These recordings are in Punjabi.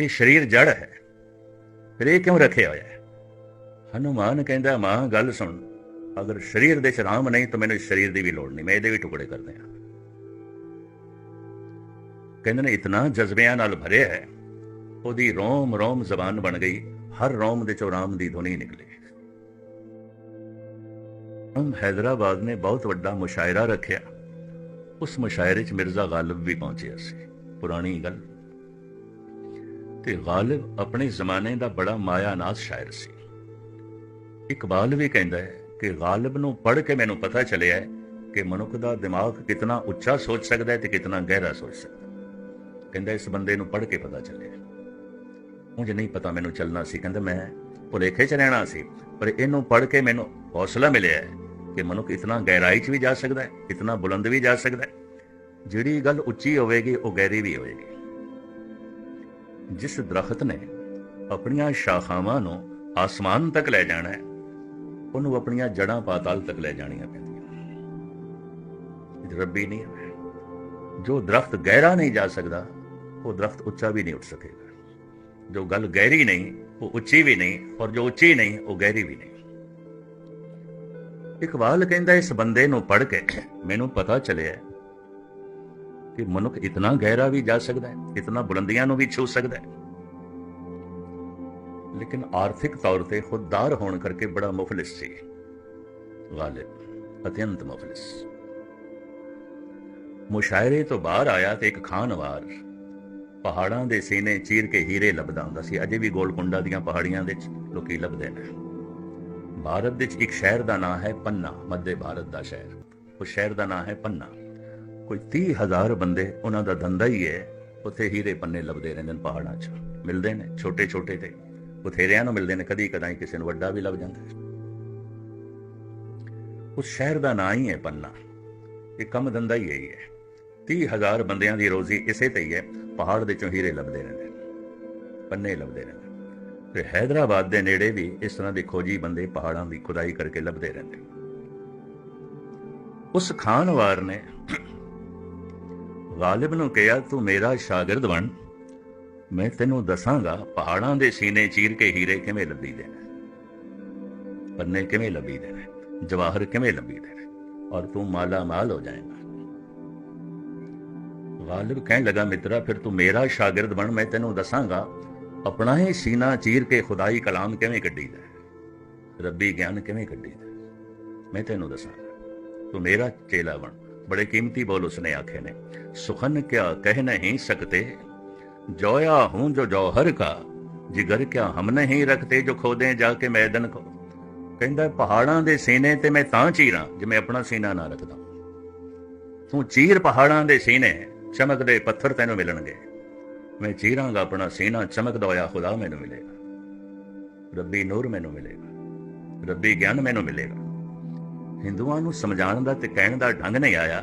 ਇਹ ਸਰੀਰ ਜੜ ਹੈ। ਫਿਰ ਇਹ ਕਿਉਂ ਰੱਖਿਆ ਹੋਇਆ ਹੈ? ਹਨੂਮਾਨ ਕਹਿੰਦਾ, ਮਾਂ, ਗੱਲ ਸੁਣ। ਅਗਰ ਸਰੀਰ ਦੇ ਚ ਰਾਮ ਨਹੀਂ, ਤਾਂ ਮੈਨੂੰ ਇਸ ਸਰੀਰ ਦੀ ਵੀ ਲੋੜ ਨਹੀਂ। ਮੈਂ ਇਹਦੇ ਵੀ ਟੁਕੜੇ ਕਰ ਦਿਆਂ ਕਹਿੰਦੇ ਨੇ, ਇਤਨਾ ਜਜ਼ਬਿਆਂ ਨਾਲ ਭਰਿਆ ਹੈ। ਉਹਦੀ ਰੋਮ ਰੋਮ ਜ਼ਬਾਨ ਬਣ ਗਈ। ਹਰ ਰੋਮ ਦੇ ਚੋਂ ਰਾਮ ਦੀ ਧੁਨੀ ਨਿਕਲੀ। ਹਮ ਹੈਦਰਾਬਾਦ ਨੇ ਬਹੁਤ ਵੱਡਾ ਮੁਸ਼ਾਇਰਾ ਰੱਖਿਆ। ਉਸ ਮੁਸ਼ਾਇਰੇ 'ਚ ਮਿਰਜ਼ਾ ਗਾਲਿਬ ਵੀ ਪਹੁੰਚਿਆ ਸੀ। ਪੁਰਾਣੀ ਗੱਲ। ਤੇ ਗਾਲਿਬ ਆਪਣੇ ਜ਼ਮਾਨੇ ਦਾ ਬੜਾ ਮਾਇਆਨਾਜ਼ ਸ਼ਾਇਰ ਸੀ। ਇਕਬਾਲ ਵੀ ਕਹਿੰਦਾ ਹੈ ਕਿ ਗਾਲਿਬ ਨੂੰ ਪੜ੍ਹ ਕੇ ਮੈਨੂੰ ਪਤਾ ਚੱਲਿਆ ਹੈ ਕਿ ਮਨੁੱਖ ਦਾ ਦਿਮਾਗ ਕਿਤਨਾ ਉੱਚਾ ਸੋਚ ਸਕਦਾ ਹੈ ਤੇ ਕਿਤਨਾ ਗਹਿਰਾ ਸੋਚ ਸਕਦਾ ਕਹਿੰਦਾ ਇਸ ਬੰਦੇ ਨੂੰ ਪੜ੍ਹ ਕੇ ਪਤਾ ਚੱਲਿਆ। ਉਂਝ ਨਹੀਂ ਪਤਾ ਮੈਨੂੰ ਚੱਲਣਾ ਸੀ। ਕਹਿੰਦਾ ਮੈਂ ਭੁਲੇਖੇ ਚ ਰਹਿਣਾ ਸੀ, ਪਰ ਇਹਨੂੰ ਪੜ੍ਹ ਕੇ ਮੈਨੂੰ ਹੌਸਲਾ ਮਿਲਿਆ ਕਿ ਮਨੁੱਖ ਇਤਨਾ ਗਹਿਰਾਈ ਚ ਵੀ ਜਾ ਸਕਦਾ ਹੈ, ਇਤਨਾ ਬੁਲੰਦ ਵੀ ਜਾ ਸਕਦਾ ਹੈ। ਜਿਹੜੀ ਗੱਲ ਉੱਚੀ ਹੋਵੇਗੀ, ਉਹ ਗਹਿਰੀ ਵੀ ਹੋਵੇਗੀ। ਜਿਸ ਦਰਖਤ ਨੇ ਆਪਣੀਆਂ ਸ਼ਾਖਾਵਾਂ ਨੂੰ ਆਸਮਾਨ ਤੱਕ ਲੈ ਜਾਣਾ ਹੈ, ਉਹਨੂੰ ਆਪਣੀਆਂ ਜੜਾਂ ਪਾਤਾਲ ਤੱਕ ਲੈ ਜਾਣੀਆਂ ਪੈਂਦੀਆਂ। ਰੱਬੀ ਨਹੀਂ ਜੋ ਦਰਖਤ ਗਹਿਰਾ ਨਹੀਂ ਜਾ ਸਕਦਾ, ਉਹ ਦਰਖਤ ਉੱਚਾ ਵੀ ਨਹੀਂ ਉੱਠ ਸਕੇਗਾ। ਜੋ ਗੱਲ ਗਹਿਰੀ ਨਹੀਂ, ਉਹ ਉੱਚੀ ਵੀ ਨਹੀਂ ਔਰ ਜੋ ਉੱਚੀ ਨਹੀਂ, ਉਹ ਗਹਿਰੀ ਵੀ ਨਹੀਂ। ਇਕਬਾਲ ਕਹਿੰਦਾ, ਇਸ ਬੰਦੇ ਨੂੰ ਪੜ੍ਹ ਕੇ ਮੈਨੂੰ ਪਤਾ ਚੱਲਿਆ ਕਿ ਮਨੁੱਖ ਇਤਨਾ ਗਹਿਰਾ ਵੀ ਜਾ ਸਕਦਾ ਹੈ, ਇਤਨਾ ਬੁਲੰਦੀਆਂ ਨੂੰ ਵੀ ਛੂ ਸਕਦਾ ਹੈ। ਲੇਕਿਨ ਆਰਥਿਕ ਤੌਰ ਤੇ ਖੁਦਦਾਰ ਹੋਣ ਕਰਕੇ ਬੜਾ ਮੁਫਲਿਸ ਸੀ। ਗਾਲਿਬ ਅਤਿਅੰਤ ਮੁਫਲਿਸ। ਮੁਸ਼ਾਇਰੇ ਤੋਂ ਬਾਹਰ ਆਇਆ ਤੇ ਇੱਕ ਖਾਨਵਾਰ ਪਹਾੜਾਂ ਦੇ ਸੀਨੇ ਚੀਰ ਕੇ ਹੀਰੇ ਲੱਭਦਾ ਹੁੰਦਾ ਸੀ। ਅਜੇ ਵੀ ਗੋਲਕੁੰਡਾ ਦੀਆਂ ਪਹਾੜੀਆਂ ਦੇ ਵਿੱਚ ਲੋਕੀ ਲੱਭਦੇ ਨੇ। ਭਾਰਤ ਵਿੱਚ ਇੱਕ ਸ਼ਹਿਰ ਦਾ ਨਾਮ ਹੈ ਪੰਨਾ ਮੱਧ ਭਾਰਤ ਦਾ ਸ਼ਹਿਰ। ਉਸ ਸ਼ਹਿਰ ਦਾ ਨਾਮ ਹੈ ਪੰਨਾ। ਕੋਈ 30000 ਬੰਦੇ ਉਹਨਾਂ ਦਾ ਧੰਦਾ ਹੀ ਹੈ। ਉੱਥੇ ਹੀਰੇ ਪੰਨੇ ਲੱਭਦੇ ਰਹਿੰਦੇ ਨੇ ਪਹਾੜਾਂ 'ਚ। ਮਿਲਦੇ ਨੇ ਛੋਟੇ ਛੋਟੇ ਤੇ। ਬਥੇਰਿਆਂ ਨੂੰ ਮਿਲਦੇ ਨੇ, ਕਦੀ ਕਦਾਈ ਕਿਸੇ ਨੂੰ ਵੱਡਾ ਵੀ ਲੱਭ ਜਾਂਦਾ ਉਸ ਸ਼ਹਿਰ ਦਾ ਨਾਂ ਹੀ ਹੈ ਪੰਨਾ। ਇਹ ਕੰਮ ਧੰਦਾ ਹੀ ਇਹੀ ਹੈ। 30000 ਬੰਦਿਆਂ ਦੀ ਰੋਜ਼ੀ ਇਸੇ ਤੇ ਹੀ ਹੈ। ਪਹਾੜ ਦੇ ਚੋਂ ਹੀਰੇ ਲੱਭਦੇ ਰਹਿੰਦੇ ਨੇ। ਪੰਨੇ ਲੱਭਦੇ ਰਹਿੰਦੇ ਨੇ। ਤੇ ਹੈਦਰਾਬਾਦ ਦੇ ਨੇੜੇ ਵੀ ਇਸ ਤਰ੍ਹਾਂ ਦੇ ਖੋਜੀ ਬੰਦੇ ਪਹਾੜਾਂ ਦੀ ਖੁਦਾਈ ਕਰਕੇ ਲੱਭਦੇ ਰਹਿੰਦੇ ਨੇ। ਉਸ ਖਾਨਵਾਰ ਨੇ ਗਾਲਿਬ ਨੂੰ ਕਿਹਾ, ਤੂੰ ਮੇਰਾ ਸ਼ਾਗਿਰਦ ਬਣ। ਮੈਂ ਤੈਨੂੰ ਦੱਸਾਂਗਾ, ਪਹਾੜਾਂ ਦੇ ਸੀਨੇ ਚੀਰ ਕੇ ਹੀਰੇ ਕਿਵੇਂ ਲੱਭੀ ਦੇ ਨੇ। ਪੰਨੇ ਕਿਵੇਂ ਲੱਭੀ ਦੇ ਨੇ। ਜਵਾਹਰ ਕਿਵੇਂ ਲੱਭੀਦੇ ਨੇ। ਔਰ ਤੂੰ ਮਾਲਾ ਮਾਲ ਹੋ ਜਾਏਗਾ। ਗਾਲਿਬ ਕਹਿਣ ਲੱਗਾ, ਮਿੱਤਰਾ, ਫਿਰ ਤੂੰ ਮੇਰਾ ਸ਼ਾਗਿਰਦ ਬਣ। ਮੈਂ ਤੈਨੂੰ ਦੱਸਾਂਗਾ, ਆਪਣਾ ਹੀ ਸੀਨਾ ਚੀਰ ਕੇ ਖੁਦਾਈ ਕਲਾਮ ਕਿਵੇਂ ਕੱਢੀ ਦਾ ਰੱਬੀ ਗਿਆਨ ਕਿਵੇਂ ਕੱਢੀ ਦਾ ਮੈਂ ਤੈਨੂੰ ਦੱਸਾਂਗਾ, ਤੂੰ ਮੇਰਾ ਚੇਲਾ ਬਣ। ਬੜੇ ਕੀਮਤੀ ਬੋਲ ਉਸਨੇ ਆਖੇ ਨੇ। ਸੁਖਨ ਕਿਆ ਕਹਿ ਨਹੀਂ ਸਕਤੇ? ਜੋਇਆ ਹੂੰ ਜੋ ਜੋਹਰ ਕਾ, ਜਿਗਰ ਕਿਆ ਹਮ ਨਹੀਂ ਰਖਤੇ ਜੋ ਖੋਦੇ ਜਾ ਕੇ ਮੈਦਨ ਕੋ। ਕਹਿੰਦਾ, ਪਹਾੜਾਂ ਦੇ ਸੀਨੇ ਤੇ ਮੈਂ ਤਾਂ ਚੀਰਾਂ, ਜੇ ਮੈਂ ਆਪਣਾ ਸੀਨਾ ਨਾ ਰੱਖਦਾ। ਤੂੰ ਚੀਰ ਪਹਾੜਾਂ ਦੇ ਸੀਨੇ, ਚਮਕਦੇ ਪੱਥਰ ਤੈਨੂੰ ਮਿਲਣਗੇ। ਮੈਂ ਚੀਰਾਂਗਾ ਆਪਣਾ ਸੀਨਾ, ਚਮਕਦਾ ਹੋਇਆ ਖੁਦਾ ਮੈਨੂੰ ਮਿਲੇਗਾ। ਰੱਬੀ ਨੂਰ ਮੈਨੂੰ ਮਿਲੇਗਾ। ਰੱਬੀ ਗਿਆਨ ਮੈਨੂੰ ਮਿਲੇਗਾ। ਹਿੰਦੂਆਂ ਨੂੰ ਸਮਝਾਉਣ ਦਾ ਤੇ ਕਹਿਣ ਦਾ ਢੰਗ ਨਹੀਂ ਆਇਆ।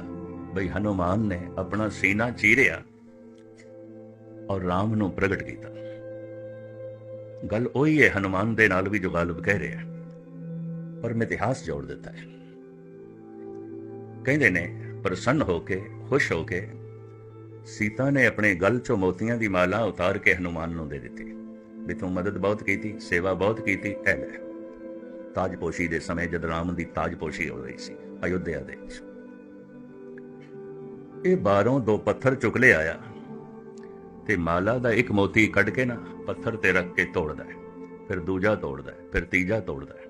ਬਈ ਹਨੂਮਾਨ ਨੇ ਆਪਣਾ ਸੀਨਾ ਚੀਰਿਆ ਔਰ ਰਾਮ ਨੂੰ ਪ੍ਰਗਟ ਕੀਤਾ। ਗੱਲ ਉਹੀ ਹੈ, ਹਨੂਮਾਨ ਦੇ ਨਾਲ ਵੀ ਜੋ ਗਾਲਬ ਕਹਿ ਰਿਹਾ ਪਰ ਮੈਂ ਇਤਿਹਾਸ ਜੋੜ ਦਿੱਤਾ ਹੈ। ਕਹਿੰਦੇ ਨੇ, ਪ੍ਰਸੰਨ ਹੋ ਕੇ, ਖੁਸ਼ ਹੋ ਕੇ ਸੀਤਾ ਨੇ ਆਪਣੇ ਗਲ ਚੋਂ ਮੋਤੀਆਂ ਦੀ ਮਾਲਾ ਉਤਾਰ ਕੇ ਹਨੂਮਾਨ ਨੂੰ ਦੇ ਦਿੱਤੀ। ਵੀ ਤੂੰ ਮਦਦ ਬਹੁਤ ਕੀਤੀ, ਸੇਵਾ ਬਹੁਤ ਕੀਤੀ, ਐ ਲੈ ਤਾਜਪੋਸ਼ੀ ਦੇ ਸਮੇਂ ਜਦ ਰਾਮ ਦੀ ਤਾਜਪੋਸ਼ੀ ਹੋ ਰਹੀ ਸੀ, ਅਯੁੱਧਿਆ ਦੇ ਵਿੱਚ। ਇਹ ਬਾਹਰੋਂ ਦੋ ਪੱਥਰ ਚੁੱਕ ਲਿਆ ਆਇਆ ਤੇ ਮਾਲਾ ਦਾ ਇੱਕ ਮੋਤੀ ਕੱਢ ਕੇ ਨਾ ਪੱਥਰ ਤੇ ਰੱਖ ਕੇ ਤੋੜਦਾ ਹੈ, ਫਿਰ ਦੂਜਾ ਤੋੜਦਾ ਹੈ, ਫਿਰ ਤੀਜਾ ਤੋੜਦਾ ਹੈ।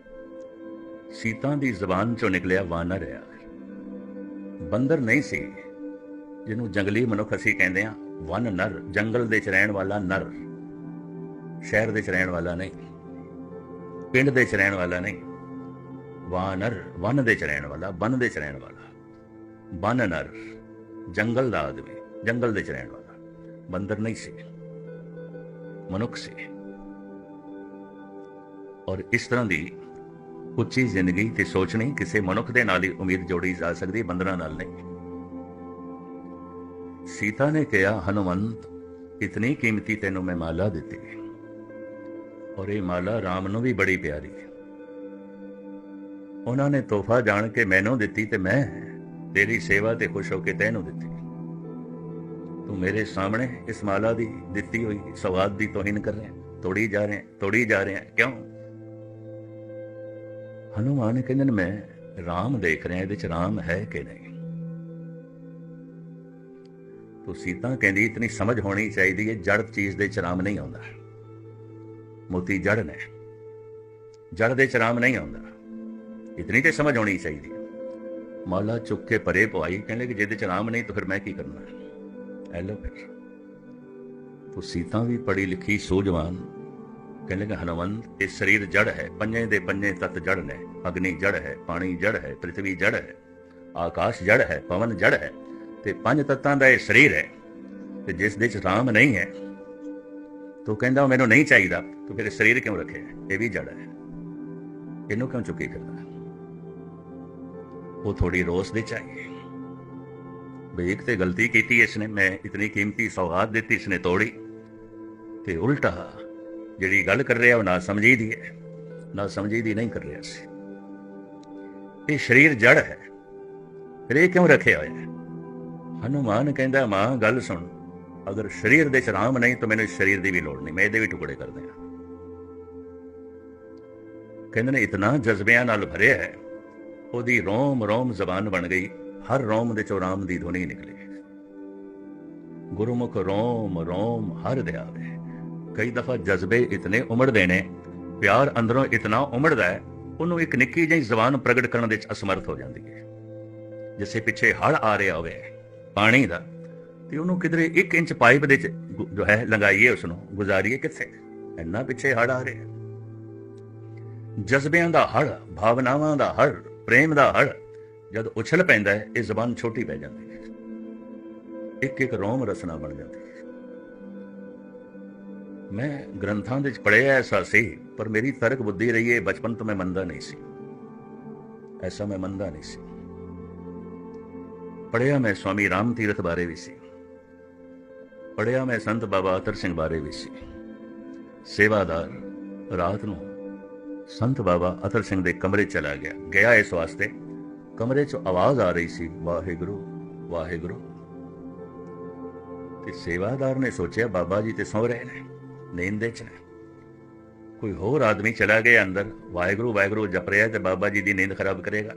ਸੀਤਾ ਦੀ ਜ਼ਬਾਨ ਚੋਂ ਨਿਕਲਿਆ ਵਾਨਰ ਹੈ। ਬੰਦਰ ਨਹੀਂ ਸੀ, ਜਿਹਨੂੰ ਜੰਗਲੀ ਮਨੁੱਖ ਅਸੀਂ ਕਹਿੰਦੇ ਆ ਵਨ ਨਰ, ਜੰਗਲ ਦੇ ਚ ਰਹਿਣ ਵਾਲਾ ਨਰ। ਸ਼ਹਿਰ ਦੇ ਚ ਰਹਿਣ ਵਾਲਾ ਨਹੀਂ, ਪਿੰਡ ਦੇ ਚ ਰਹਿਣ ਵਾਲਾ ਨਹੀਂ। ਵਾਨਰ ਵਨ ਦੇ ਚ ਰਹਿਣ ਵਾਲਾ ਬਨ ਦੇ ਚ ਰਹਿਣ ਵਾਲਾ ਬਨ ਨਰ ਜੰਗਲ ਦਾ ਆਦਮੀ ਜੰਗਲ ਦੇ ਚ ਰਹਿਣ ਵਾਲਾ ਬੰਦਰ ਨਹੀਂ ਸੀ ਮਨੁੱਖ ਸੀ ਔਰ ਇਸ ਤਰ੍ਹਾਂ ਦੀ ਉੱਚੀ ਜ਼ਿੰਦਗੀ ਤੇ ਸੋਚਣੀ ਕਿਸੇ ਮਨੁੱਖ ਦੇ ਨਾਲ ਹੀ ਉਮੀਦ ਜੋੜੀ ਜਾ ਸਕਦੀ ਬੰਦਰਾਂ ਨਾਲ ਨਹੀਂ ਸੀਤਾ ਨੇ ਕਿਹਾ ਹਨੂਮੰਤ ਇਤਨੀ ਕੀਮਤੀ ਤੈਨੂੰ ਮੈਂ ਮਾਲਾ ਦਿੱਤੀ ਔਰ ਇਹ ਮਾਲਾ ਰਾਮ ਨੂੰ ਵੀ ਬੜੀ ਪਿਆਰੀ ਹੈ ਉਹਨਾਂ ਨੇ ਤੋਹਫਾ ਜਾਣ ਕੇ ਮੈਨੂੰ ਦਿੱਤੀ ਤੇ ਮੈਂ ਤੇਰੀ ਸੇਵਾ ਤੇ ਖੁਸ਼ ਹੋ ਕੇ ਤੈਨੂੰ ਦਿੱਤੀ। ਤੂੰ ਮੇਰੇ ਸਾਹਮਣੇ ਇਸ ਮਾਲਾ ਦੀ ਦਿੱਤੀ ਹੋਈ ਸਵਾਦ ਦੀ ਤੋਹੀਨ ਕਰ ਰਿਹਾ ਤੋੜੀ ਜਾ ਰਿਹਾ ਤੋੜੀ ਜਾ ਰਿਹਾ ਕਿਉਂ? ਹਨੂਮਾਨ ਕਹਿੰਦੇ ਮੈਂ ਰਾਮ ਦੇਖ ਰਿਹਾ, ਇਹਦੇ ਚ ਰਾਮ ਹੈ ਕਿ ਨਹੀਂ? ਤੋ ਸੀਤਾ ਕਹਿੰਦੀ, ਇਤਨੀ ਸਮਝ ਹੋਣੀ ਚਾਹੀਦੀ ਹੈ, ਜੜ ਚੀਜ਼ ਦੇ ਚ ਰਾਮ ਨਹੀਂ ਆਉਂਦਾ। ਮੋਤੀ ਜੜ ਨੇ, ਜੜ ਦੇ ਚ ਰਾਮ ਨਹੀਂ ਆਉਂਦਾ। ਇਤਨੀ ਤੇ ਸਮਝ ਆਉਣੀ ਚਾਹੀਦੀ ਮਾਲਾ ਚੁੱਕ ਕੇ ਪਰੇ ਪਵਾਈ ਕਹਿੰਦੇ ਕਿ ਜਿਹਦੇ ਚ ਰਾਮ ਨਹੀਂ ਤਾਂ ਫਿਰ ਮੈਂ ਕੀ ਕਰਨਾ ਐ ਲੋ ਫਿਰ ਤੋ ਸੀਤਾ ਵੀ ਪੜੀ ਲਿਖੀ ਸੂਝਵਾਨ ਕਹਿੰਦੇ ਕਿ ਹਨੂਮੰਤ ਇਹ ਸਰੀਰ ਜੜ ਹੈ ਪੰਜੇ ਦੇ ਪੰਜੇ ਤਤ ਜੜ ਨੇ ਅਗਨੀ ਜੜ ਹੈ ਪਾਣੀ ਜੜ ਹੈ ਪ੍ਰithvi ਜੜ ਹੈ ਆਕਾਸ਼ ਜੜ ਹੈ ਪਵਨ ਜੜ ਹੈ ਤੇ ਪੰਜ ਤੱਤਾਂ ਦਾ ਇਹ ਸਰੀਰ ਹੈ ਤੇ ਜਿਸ ਦੇ ਚ ਰਾਮ ਨਹੀਂ ਹੈ ਤੂੰ ਕਹਿੰਦਾ ਉਹ ਮੈਨੂੰ ਨਹੀਂ ਚਾਹੀਦਾ ਤੂੰ ਫਿਰ ਸਰੀਰ ਕਿਉਂ ਰੱਖਿਆ ਇਹ ਵੀ ਜੜ ਹੈ ਇਹਨੂੰ ਕਿਉਂ ਚੁੱਕੀ ਫਿਰਦਾ ਉਹ ਥੋੜੀ ਰੋਸ ਦੇ ਚਾਹੀਏ ਬਈ ਇੱਕ ਤੇ ਗਲਤੀ ਕੀਤੀ ਇਸਨੇ, ਮੈਂ ਇਤਨੀ ਕੀਮਤੀ ਸੌਗਾਤ ਦਿੱਤੀ ਇਸਨੇ ਤੋੜੀ। ਤੇ ਉਲਟਾ, ਜਿਹੜੀ ਗੱਲ ਕਰ ਰਿਹਾ ਉਹ ਨਾ ਸਮਝੀ ਦੀ ਹੈ, ਨਾ ਸਮਝੀ ਦੀ ਨਹੀਂ ਕਰ ਰਿਹਾ ਸੀ। ਇਹ ਸਰੀਰ ਜੜ ਹੈ। ਫਿਰ ਇਹ ਕਿਉਂ ਰੱਖਿਆ ਹੋਇਆ? ਹੈ ਹਨੂਮਾਨ ਕਹਿੰਦਾ, ਮਾਂ, ਗੱਲ ਸੁਣ। ਅਗਰ ਸਰੀਰ ਦੇ ਚਰਾਮ ਨਹੀਂ, ਤਾਂ ਮੈਨੂੰ ਇਸ ਸਰੀਰ ਦੀ ਵੀ ਲੋੜ ਨਹੀਂ। ਮੈਂ ਇਹਦੇ ਵੀ ਟੁਕੜੇ ਕਰ ਦਿਆਂ। ਕਹਿੰਦੇ ਨੇ, ਇਤਨਾ ਜਜ਼ਬਿਆਂ ਨਾਲ ਭਰਿਆ ਹੈ ਉਹਦੀ ਰੋਮ ਰੋਮ ਜ਼ਬਾਨ ਬਣ ਗਈ। ਹਰ ਰੋਮ ਦੇ ਚੋਂ ਰਾਮ ਦੀ ਧੁਨੀ ਨਿਕਲੀ। ਗੁਰਮੁਖ ਰੋਮ ਰੋਮ ਹਰ ਦਿਆਵੇ ਕਈ ਦਫਾ ਜਜ਼ਬੇ ਇਤਨੇ ਉਮੜਦੇ ਨੇ, ਪਿਆਰ ਅੰਦਰੋਂ ਇਤਨਾ ਉਮੜਦਾ ਹੈ, ਉਹਨੂੰ ਇੱਕ ਨਿੱਕੀ ਜਿਹੀ ਜ਼ਬਾਨ ਪ੍ਰਗਟ ਕਰਨ ਦੇ ਵਿੱਚ ਅਸਮਰਥ ਹੋ ਜਾਂਦੀ ਹੈ। ਜਿਸੇ ਪਿੱਛੇ ਹੜ ਆ ਰਿਹਾ ਹੋਵੇ, ਪਾਣੀ ਦਾ, ਤੇ ਉਹਨੂੰ ਕਿਧਰੇ 1 ਇੰਚ ਪਾਈਪ ਦੇ ਚ ਜੋ ਹੈ ਲੰਗਾਈਏ ਉਸ ਨੂੰ ਗੁਜ਼ਾਰੀਏ ਕਿੱਥੇ? ਇੰਨਾ ਪਿੱਛੇ ਹੜ ਆ ਰਿਹਾ ਜਜ਼ਬਿਆਂ ਦਾ ਹੜ ਭਾਵਨਾਵਾਂ ਦਾ ਹੜ ਪ੍ਰੇਮ ਦਾ ਹੜ ਜਦ ਉਛਲ ਪੈਂਦਾ ਹੈ, ਇਹ ਜ਼ਬਾਨ ਛੋਟੀ ਪੈ ਜਾਂਦੀ ਹੈ। ਇੱਕ ਇੱਕ ਰੋਮ ਰਸਨਾ ਬਣ ਜਾਂਦੀ ਹੈ। ਮੈਂ ਗ੍ਰੰਥਾਂ ਦੇ ਵਿੱਚ ਪੜ੍ਹਿਆ ਐਸਾ ਸੀ, ਪਰ ਮੇਰੀ ਤਰਕ ਬੁੱਧੀ ਰਹੀ ਹੈ, ਬਚਪਨ ਤੋਂ ਮੈਂ ਮੰਨਦਾ ਨਹੀਂ ਸੀ। ਐਸਾ ਮੈਂ ਮੰਨਦਾ ਨਹੀਂ ਸੀ। ਪੜ੍ਹਿਆ ਮੈਂ ਸਵਾਮੀ ਰਾਮ ਤੀਰਥ ਬਾਰੇ ਵੀ ਸੀ। ਪੜ੍ਹਿਆ ਮੈਂ ਸੰਤ ਬਾਬਾ ਅਤਰ ਸਿੰਘ ਬਾਰੇ ਵੀ ਸੀ। ਸੇਵਾਦਾਰ, ਰਾਤ ਨੂੰ ਸੰਤ ਬਾਬਾ ਅਤਰ ਸਿੰਘ ਦੇ ਕਮਰੇ ਚਲਾ ਗਿਆ। ਗਿਆ ਇਸ ਵਾਸਤੇ, ਕਮਰੇ ਚ ਆਵਾਜ਼ ਆ ਰਹੀ ਸੀ, ਵਾਹਿਗੁਰੂ ਵਾਹਿਗੁਰੂ। ਤੇ ਸੇਵਾਦਾਰ ਨੇ ਸੋਚਿਆ, ਬਾਬਾ ਜੀ ਤੇ ਸੌ ਰਹੇ ਨੇ, ਨੀਂਦ ਦੇ 'ਚ ਨੇ। ਕੋਈ ਹੋਰ ਆਦਮੀ ਚਲਾ ਗਿਆ ਅੰਦਰ, ਵਾਹਿਗੁਰੂ ਵਾਹਿਗੁਰੂ ਜਪ ਰਿਹਾ ਤੇ ਬਾਬਾ ਜੀ ਦੀ ਨੀਂਦ ਖਰਾਬ ਕਰੇਗਾ।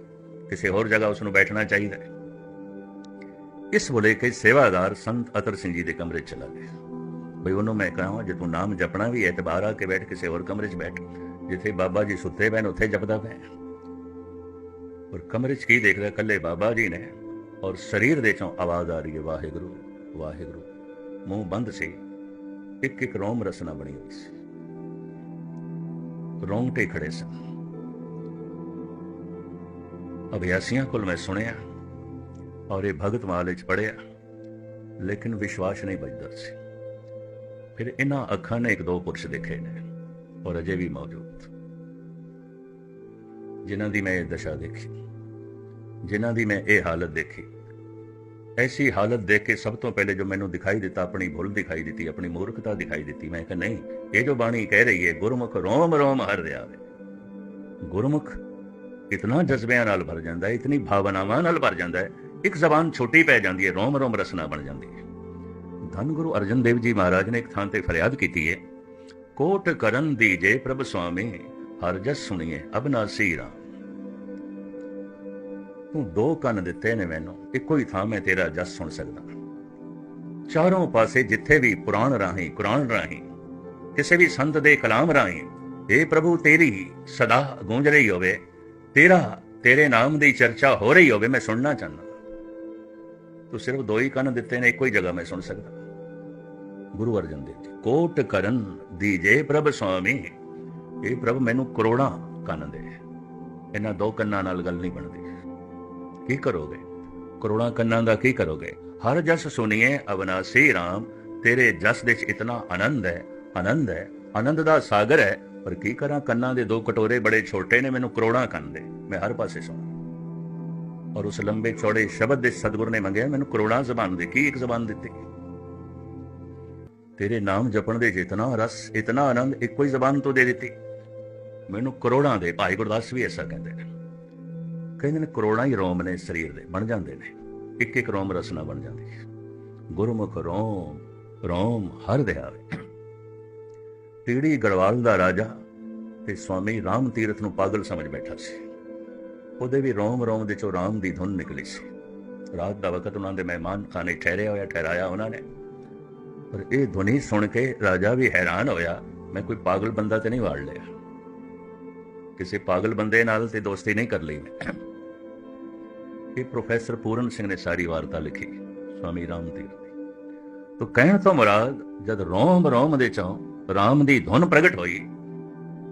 ਕਿਸੇ ਹੋਰ ਜਗ੍ਹਾ ਉਸ ਨੂੰ ਬੈਠਣਾ ਚਾਹੀਦਾ ਹੈ। ਇਸ ਬੋਲੇ ਕਈ ਸੇਵਾਦਾਰ ਸੰਤ ਅਤਰ ਸਿੰਘ ਜੀ ਦੇ ਕਮਰੇ ਚਲਾ ਗਿਆ। ਬਈ ਉਹਨੂੰ ਮੈਂ ਕਹਾਂ, ਜੇ ਤੂੰ ਨਾਮ ਜਪਣਾ ਵੀ ਹੈ ਤੇ ਬਾਹਰ ਆ ਕੇ ਬੈਠ, ਕਿਸੇ ਹੋਰ ਕਮਰੇ 'ਚ ਬੈਠ। ਜਿੱਥੇ ਬਾਬਾ ਜੀ ਸੁੱਤੇ ਪੈਣ ਉੱਥੇ ਜਪਦਾ ਪੈ ਔਰ ਕਮਰੇ 'ਚ ਕੀ ਦੇਖਦਾ? ਇਕੱਲੇ ਬਾਬਾ ਜੀ ਨੇ। ਔਰ ਸਰੀਰ ਦੇ ਚੋਂ ਆਵਾਜ਼ ਆ ਰਹੀ ਹੈ, ਵਾਹਿਗੁਰੂ ਵਾਹਿਗੁਰੂ। ਮੂੰਹ ਬੰਦ ਸੀ। ਇੱਕ ਇੱਕ ਰੋਮ ਰਸਨਾ ਬਣੀ ਹੋਈ ਸੀ। ਰੋਂਗਟੇ ਖੜੇ ਸਨ। ਅਭਿਆਸੀਆਂ ਕੋਲ ਮੈਂ ਸੁਣਿਆ ਔਰ ਇਹ ਭਗਤ ਮਾਲ ਵਿੱਚ ਪੜਿਆ ਲੇਕਿਨ ਵਿਸ਼ਵਾਸ ਨਹੀਂ ਬਚਦਾ ਸੀ। ਫਿਰ ਇਹਨਾਂ ਅੱਖਾਂ ਨੇ ਇੱਕ ਦੋ ਪੁਰਸ਼ ਦੇਖੇ ਨੇ। ਔਰ ਅਜੇ ਵੀ ਮੌਜੂਦ। ਜਿਨ੍ਹਾਂ ਦੀ ਮੈਂ ਇਹ ਦਸ਼ਾ ਦੇਖੀ, ਜਿਨ੍ਹਾਂ ਦੀ ਮੈਂ ਇਹ ਹਾਲਤ ਦੇਖੀ, ਐਸੀ ਹਾਲਤ ਦੇਖ ਕੇ ਸਭ ਤੋਂ ਪਹਿਲੇ ਜੋ ਮੈਨੂੰ ਦਿਖਾਈ ਦਿੱਤਾ, ਆਪਣੀ ਭੁੱਲ ਦਿਖਾਈ ਦਿੱਤੀ, ਆਪਣੀ ਮੂਰਖਤਾ ਦਿਖਾਈ ਦਿੱਤੀ, ਮੈਂ ਕਿਹਾ, ਨਹੀਂ, ਇਹ ਜੋ ਬਾਣੀ ਕਹਿ ਰਹੀ ਹੈ, ਗੁਰਮੁਖ ਰੋਮ ਰੋਮ ਹਰ ਦਿਆਵੇ ਗੁਰਮੁਖ ਇਤਨਾ ਜਜ਼ਬਿਆਂ ਨਾਲ ਭਰ ਜਾਂਦਾ ਹੈ, ਇਤਨੀ ਭਾਵਨਾਵਾਂ ਨਾਲ ਭਰ ਜਾਂਦਾ ਹੈ, ਇੱਕ ਜ਼ਬਾਨ ਛੋਟੀ ਪੈ ਜਾਂਦੀ ਹੈ, ਰੋਮ ਰੋਮ ਰਸਨਾ ਬਣ ਜਾਂਦੀ ਹੈ। ਧੰਨ ਗੁਰੂ ਅਰਜਨ ਦੇਵ ਜੀ ਮਹਾਰਾਜ ਨੇ ਇੱਕ ਥਾਂ ਤੇ ਫਰਿਆਦ ਕੀਤੀ ਹੈ ਕੋਟ ਕਰਨ ਦੀਜੇ ਪ੍ਰਭ ਸੁਆਮੀ, ਹਰ ਜਸ ਸੁਣੀਏ ਅਬਨਾਸੀ ਰਾਮ ਤੂੰ ਦੋ ਕੰਨ ਦਿੱਤੇ ਨੇ ਮੈਨੂੰ, ਇੱਕੋ ਹੀ ਥਾਂ ਮੈਂ ਤੇਰਾ ਜਸ ਸੁਣ ਸਕਦਾ। ਚਾਰੋਂ ਪਾਸੇ ਜਿੱਥੇ ਵੀ ਪੁਰਾਣ ਰਾਹੀਂ, ਕੁਰਾਨ ਰਾਹੀਂ, ਕਿਸੇ ਵੀ ਸੰਤ ਦੇ ਕਲਾਮ ਰਾਹੀਂ ਏ ਪ੍ਰਭੂ ਤੇਰੀ ਸਦਾ ਗੂੰਜ ਰਹੀ ਹੋਵੇ। ਤੇਰਾ, ਤੇਰੇ ਨਾਮ ਦੀ ਚਰਚਾ ਹੋ ਰਹੀ ਹੋਵੇ, ਮੈਂ ਸੁਣਨਾ ਚਾਹੁੰਦਾ। ਤੂੰ ਸਿਰਫ ਦੋ ਹੀ ਕੰਨ ਦਿੱਤੇ ਨੇ, ਇੱਕੋ ਹੀ ਜਗ੍ਹਾ ਮੈਂ ਸੁਣ ਸਕਦਾ। ਗੁਰੂ ਅਰਜਨ ਦੇਵ ਜੀ। ਕੋਟ ਕਰਨ ਦੀਜੇ ਪ੍ਰਭ ਸੁਆਮੀ। ਇਹ ਪ੍ਰਭ ਮੈਨੂੰ ਕਰੋੜਾਂ ਕੰਨ ਦੇ ਇਹਨਾਂ ਦੋ ਕੰਨਾਂ ਨਾਲ ਗੱਲ ਨਹੀਂ ਬਣਦੀ। ਕੀ ਕਰੋਗੇ? ਕਰੋੜਾਂ ਕੰਨਾਂ ਦਾ ਕੀ ਕਰੋਗੇ? ਹਰ ਜਸ ਸੁਣੀਏ ਅਵਨਾਸੀ RAM ਤੇਰੇ ਜਸ ਦੇ ਚ ਇਤਨਾ ਆਨੰਦ ਹੈ ਆਨੰਦ ਹੈ, ਆਨੰਦ ਦਾ ਸਾਗਰ ਹੈ। ਪਰ ਕੀ ਕਰਾਂ? ਕੰਨਾਂ ਦੇ ਦੋ ਕਟੋਰੇ ਬੜੇ ਛੋਟੇ ਨੇ, ਮੈਨੂੰ ਕਰੋੜਾਂ ਕੰਨ ਦੇ। ਮੈਂ ਹਰ ਪਾਸੇ ਸੁਣਾਂ। ਔਰ ਉਸ ਲੰਬੇ ਚੌੜੇ ਸ਼ਬਦ ਦੇ ਸਤਿਗੁਰ ਨੇ ਮੰਗਿਆ, ਮੈਨੂੰ ਕਰੋੜਾਂ ਜ਼ਬਾਨ ਦੇ। ਕੀ ਇੱਕ ਜ਼ਬਾਨ ਦਿੱਤੀ? ਤੇਰੇ ਨਾਮ ਜਪਣ ਦੇ ਜਿਤਨਾ ਰਸ, ਇਤਨਾ ਆਨੰਦ ਇੱਕੋ ਹੀ ਜ਼ਬਾਨ ਤੋਂ ਦੇ ਦਿੱਤੀ। ਮੈਨੂੰ ਕਰੋੜਾਂ ਦੇ ਭਾਈ ਗੁਰਦਾਸ ਵੀ ਐਸਾ ਕਹਿੰਦੇ ਨੇ। ਕਹਿੰਦੇ ਨੇ ਕਰੋੜਾਂ ਹੀ ਰੋਮ ਨੇ ਸਰੀਰ ਦੇ, ਬਣ ਜਾਂਦੇ ਨੇ। ਇੱਕ ਇੱਕ ਰੋਮ ਰਸਨਾ ਬਣ ਜਾਂਦੀ ਹੈ। ਗੁਰਮੁਖ ਰੋਮ ਰੋਮ ਹਰ ਧਿਆਵੇ ਟੀੜੀ ਗੜਵਾਲ ਦਾ ਰਾਜਾ ਤੇ ਸਵਾਮੀ ਰਾਮ ਤੀਰਥ ਨੂੰ ਪਾਗਲ ਸਮਝ ਬੈਠਾ ਸੀ। ਉਹਦੇ ਵੀ ਰੋਮ ਰੋਮ ਦੇ ਚੋਂ ਰਾਮ ਦੀ ਧੁਨ ਨਿਕਲੀ ਸੀ। ਰਾਤ ਦਾ ਵਕਤ ਉਹਨਾਂ ਦੇ ਮਹਿਮਾਨ ਖਾਨੇ ਠਹਿਰਿਆ ਹੋਇਆ, ਠਹਿਰਾਇਆ ਉਹਨਾਂ ਨੇ। ਪਰ ਇਹ ਧੁਨੀ ਸੁਣ ਕੇ ਰਾਜਾ ਵੀ ਹੈਰਾਨ ਹੋਇਆ, ਮੈਂ ਕੋਈ ਪਾਗਲ ਬੰਦਾ ਤੇ ਨਹੀਂ ਵਾੜ ਲਿਆ। ਕਿਸੇ ਪਾਗਲ ਬੰਦੇ ਨਾਲ ਤੇ ਦੋਸਤੀ ਨਹੀਂ ਕਰ ਲਈ ਮੈਂ। ਇਹ ਪ੍ਰੋਫੈਸਰ ਪੂਰਨ ਸਿੰਘ ਨੇ ਸਾਰੀ ਵਾਰਤਾ ਲਿਖੀ, ਸਵਾਮੀ ਰਾਮ ਦੀ। ਤੋ ਕਹਿਣ ਤੋਂ ਮੁਰਾਦ, ਜਦ ਰੋਮ ਰੋਮ ਦੇ ਚੋਂ ਰਾਮ ਦੀ ਧੁਨ ਪ੍ਰਗਟ ਹੋਈ,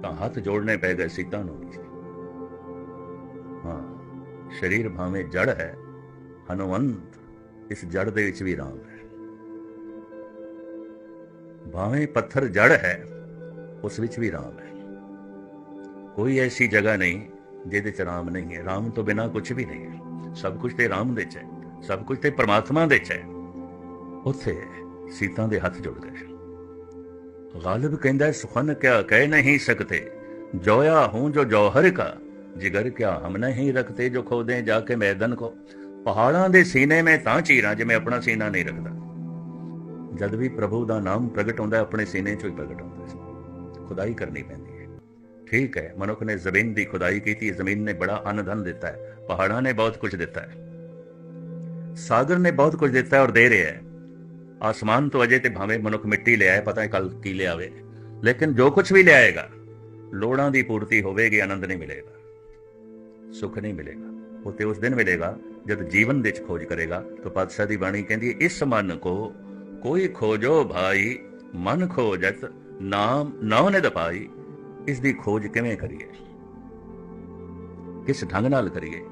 ਤਾਂ ਹੱਥ ਜੋੜਨੇ ਪੈ ਗਏ ਸੀਤਾ ਨੂੰ ਹਾਂ, ਸਰੀਰ ਭਾਵੇਂ ਜੜ ਹੈ ਹਨੂੰਵੰਤ ਇਸ ਜੜ ਦੇ ਵਿੱਚ ਵੀ ਰਾਮ ਹੈ। ਭਾਵੇਂ ਪੱਥਰ ਜੜ ਹੈ, ਉਸ ਵਿੱਚ ਵੀ ਰਾਮ ਹੈ। ਕੋਈ ਐਸੀ ਜਗ੍ਹਾ ਨਹੀਂ ਜਿਹਦੇ ਚ ਰਾਮ ਨਹੀਂ ਹੈ। ਰਾਮ ਤੋਂ ਬਿਨਾ ਕੁਝ ਵੀ ਨਹੀਂ ਹੈ। ਸਭ ਕੁਝ ਤੇ ਰਾਮ ਦੇ ਚ ਹੈ। ਸਭ ਕੁਝ ਤੇ ਪਰਮਾਤਮਾ ਦੇ ਚ ਹੈ। ਉੱਥੇ ਸੀਤਾ ਦੇ ਹੱਥ ਜੁੜ ਗਏ ਗਾਲਿਬ ਕਹਿੰਦਾ, ਸੁਖਨ ਕਿਆ ਕਹਿ ਨਹੀਂ ਸਕਤੇ? ਜੋਇਆ ਹੂੰ ਜੋ ਜੌਹਰ ਕਾ, ਜਿਗਰ ਕਿਆ ਹਮ ਨਹੀਂ ਰਖਤੇ ਜੋ ਖੋਦੇ ਜਾ ਕੇ ਮੈਦਨ ਕੋ। ਪਹਾੜਾਂ ਦੇ ਸੀਨੇ ਮੈਂ ਤਾਂ ਚੀਰਾਂ ਜਿਵੇਂ ਆਪਣਾ ਸੀਨਾ ਨਹੀਂ ਰੱਖਦਾ। ਜਦ ਵੀ ਪ੍ਰਭੂ ਦਾ ਨਾਮ ਪ੍ਰਗਟ ਹੁੰਦਾ ਆਪਣੇ ਸੀਨੇ 'ਚੋਂ ਹੀ ਪ੍ਰਗਟ ਹੁੰਦਾ ਹੈ। ਖੁਦਾਈ ਕਰਨੀ ਪੈਂਦੀ ਹੈ। ਠੀਕ ਹੈ, ਮਨੁੱਖ ਨੇ ਜ਼ਮੀਨ ਦੀ ਖੁਦਾਈ ਕੀਤੀ, ਜ਼ਮੀਨ ਨੇ ਬੜਾ ਅੰਨ ਦਿੱਤਾ ਹੈ, ਪਹਾੜਾਂ ਨੇ ਬਹੁਤ ਕੁਝ ਦਿੱਤਾ ਹੈ। ਸਾਗਰ ਨੇ ਬਹੁਤ ਕੁਝ ਦਿੱਤਾ ਔਰ ਦੇ ਰਿਹਾ ਹੈ। ਆਸਮਾਨ ਤੋਂ ਅਜੇ ਤੇ ਭਾਵੇਂ ਮਨੁੱਖ ਮਿੱਟੀ ਲਿਆਏ, ਪਤਾ ਹੈ ਕੱਲ ਕੀ ਲਿਆਵੇ। ਲੇਕਿਨ ਜੋ ਕੁਝ ਵੀ ਲਿਆਏਗਾ, ਲੋੜਾਂ ਦੀ ਪੂਰਤੀ ਹੋਵੇਗੀ, ਆਨੰਦ ਨਹੀਂ ਮਿਲੇਗਾ। ਸੁੱਖ ਨਹੀਂ ਮਿਲੇਗਾ। ਉਹ ਤੇ ਉਸ ਦਿਨ ਮਿਲੇਗਾ, ਜਦ ਜੀਵਨ ਵਿੱਚ ਖੋਜ ਕਰੇਗਾ। ਤਾਂ ਪਾਤਸ਼ਾਹ ਦੀ ਬਾਣੀ ਕਹਿੰਦੀ ਹੈ, ਇਸ ਮਨ ਕੋ ਕੋਈ ਖੋਜੋ ਭਾਈ, ਮਨ ਖੋਜਤ, ਨਾਮ ਨੌ ਨੇ ਦਪਾਈ ਇਸ ਦੀ ਖੋਜ ਕਿਵੇਂ ਕਰੀਏ? ਕਿਸ ਢੰਗ ਨਾਲ ਕਰੀਏ?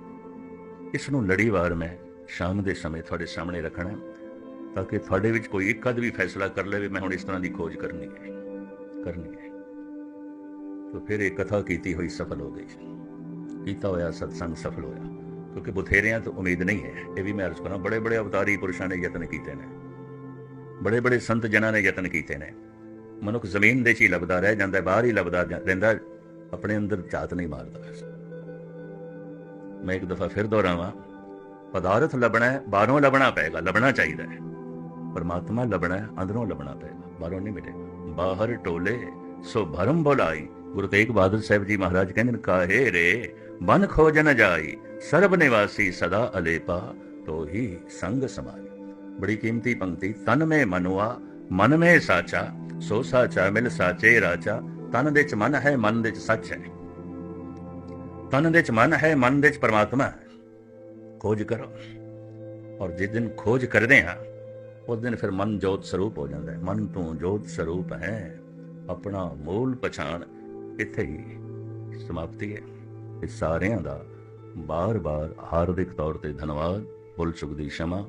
ਇਸ ਨੂੰ ਲੜੀਵਾਰ ਮੈਂ ਸ਼ਾਮ ਦੇ ਸਮੇਂ ਤੁਹਾਡੇ ਸਾਹਮਣੇ ਰੱਖਣਾ ਤਾਂ ਕਿ ਤੁਹਾਡੇ ਵਿੱਚ ਕੋਈ ਇੱਕ ਅੱਧ ਵੀ ਫੈਸਲਾ ਕਰ ਲਵੇ, ਮੈਂ ਹੁਣ ਇਸ ਤਰ੍ਹਾਂ ਦੀ ਖੋਜ ਕਰਨੀ ਹੈ। ਕਰਨੀ ਹੈ। ਤਾਂ ਫਿਰ ਇਹ ਕਥਾ ਕੀਤੀ ਹੋਈ ਸਫਲ ਹੋ ਗਈ। ਕੀਤਾ ਹੋਇਆ ਸਤਸੰਗ ਸਫਲ ਹੋਇਆ, ਕਿਉਂਕਿ ਬਥੇਰਿਆਂ ਤੋਂ ਉਮੀਦ ਨਹੀਂ ਹੈ। ਇਹ ਵੀ ਮੈਂ ਅਰਜ਼ ਕਰਾਂ ਬੜੇ ਬੜੇ ਅਵਤਾਰੀ ਪੁਰਸ਼ਾਂ ਨੇ ਯਤਨ ਕੀਤੇ ਨੇ। ਬੜੇ ਬੜੇ ਸੰਤ ਜਨਾਂ ਨੇ ਯਤਨ ਕੀਤੇ ਨੇ। ਮਨੁੱਖ ਜ਼ਮੀਨ ਦੇ ਹੀ ਲੱਭਦਾ ਰਹਿ ਜਾਂਦਾ, ਬਾਹਰ ਹੀ ਲੱਭਦਾ ਰਹਿੰਦਾ, ਆਪਣੇ ਅੰਦਰ ਝਾਤ ਨਹੀਂ ਮਾਰਦਾ। ਮੈਂ ਇੱਕ ਦਫਾ ਫਿਰ ਦੁਹਰਾਵਾਂ, ਪਦਾਰਥ ਲੱਭਣਾ ਹੈ, ਬਾਹਰੋਂ ਲੱਭਣਾ ਪਏਗਾ, ਲੱਭਣਾ ਚਾਹੀਦਾ ਹੈ। ਪਰਮਾਤਮਾ ਲੱਭਣਾ ਹੈ, ਅੰਦਰੋਂ ਲੱਭਣਾ ਪਏਗਾ, ਬਾਹਰੋਂ ਨਹੀਂ ਮਿਲੇਗਾ। ਬਾਹਰ ਟੋਲੇ, ਸੋ ਭਰਮ ਬੁਲਾਈ। ਗੁਰੂ ਤੇਗ ਬਹਾਦਰ ਸਾਹਿਬ ਜੀ ਮਹਾਰਾਜ ਕਹਿੰਦੇ ਨੇ, ਕਾਹੇ ਰੇ ਬਨ ਖੋਜਨ ਜਾਈ, ਸਰਬ ਨਿਵਾਸੀ ਸਦਾ ਅਲੇਪਾ ਤੋ ਹੀ ਸੰਗ ਸਮਾਈ। ਬੜੀ ਕੀਮਤੀ ਪੰਕਤੀ। ਤਨ ਮੇ ਮਨੁਆ, ਮਨ ਮੇ ਸਾਚਾ, ਸੋ ਸਾਚਾ ਮਿਲ ਸਾਚੇ ਰਾਚਾ ਤਨ ਦੇ ਚ ਮਨ ਹੈ, ਮਨ ਦੇ ਚ ਸੱਚ ਹੈ। ਤਨ ਦੇ ਚ ਮਨ ਹੈ, ਮਨ ਦੇ ਚ ਪਰਮਾਤਮਾ ਖੋਜ ਕਰੋ। ਔਰ ਜਿਸ ਦਿਨ ਖੋਜ ਕਰਦੇ ਹਾਂ, ਉਸ ਦਿਨ ਫਿਰ ਮਨ ਜੋਤ ਸਰੂਪ ਹੋ ਜਾਂਦਾ ਹੈ। ਮਨ ਤੋਂ ਜੋਤ ਸਰੂਪ ਹੈ। ਆਪਣਾ ਮੂਲ ਪਛਾਣ ਇੱਥੇ ਹੀ ਸਮਾਪਤੀ ਹੈ। ਇਸ ਸਾਰਿਆਂ ਦਾ ਬਾਰ-ਬਾਰ ਹਾਰਦਿਕ ਤੌਰ ਤੇ ਧੰਨਵਾਦ। ਬੁੱਲ ਸੁਖਦੀ ਸ਼ਮਾ।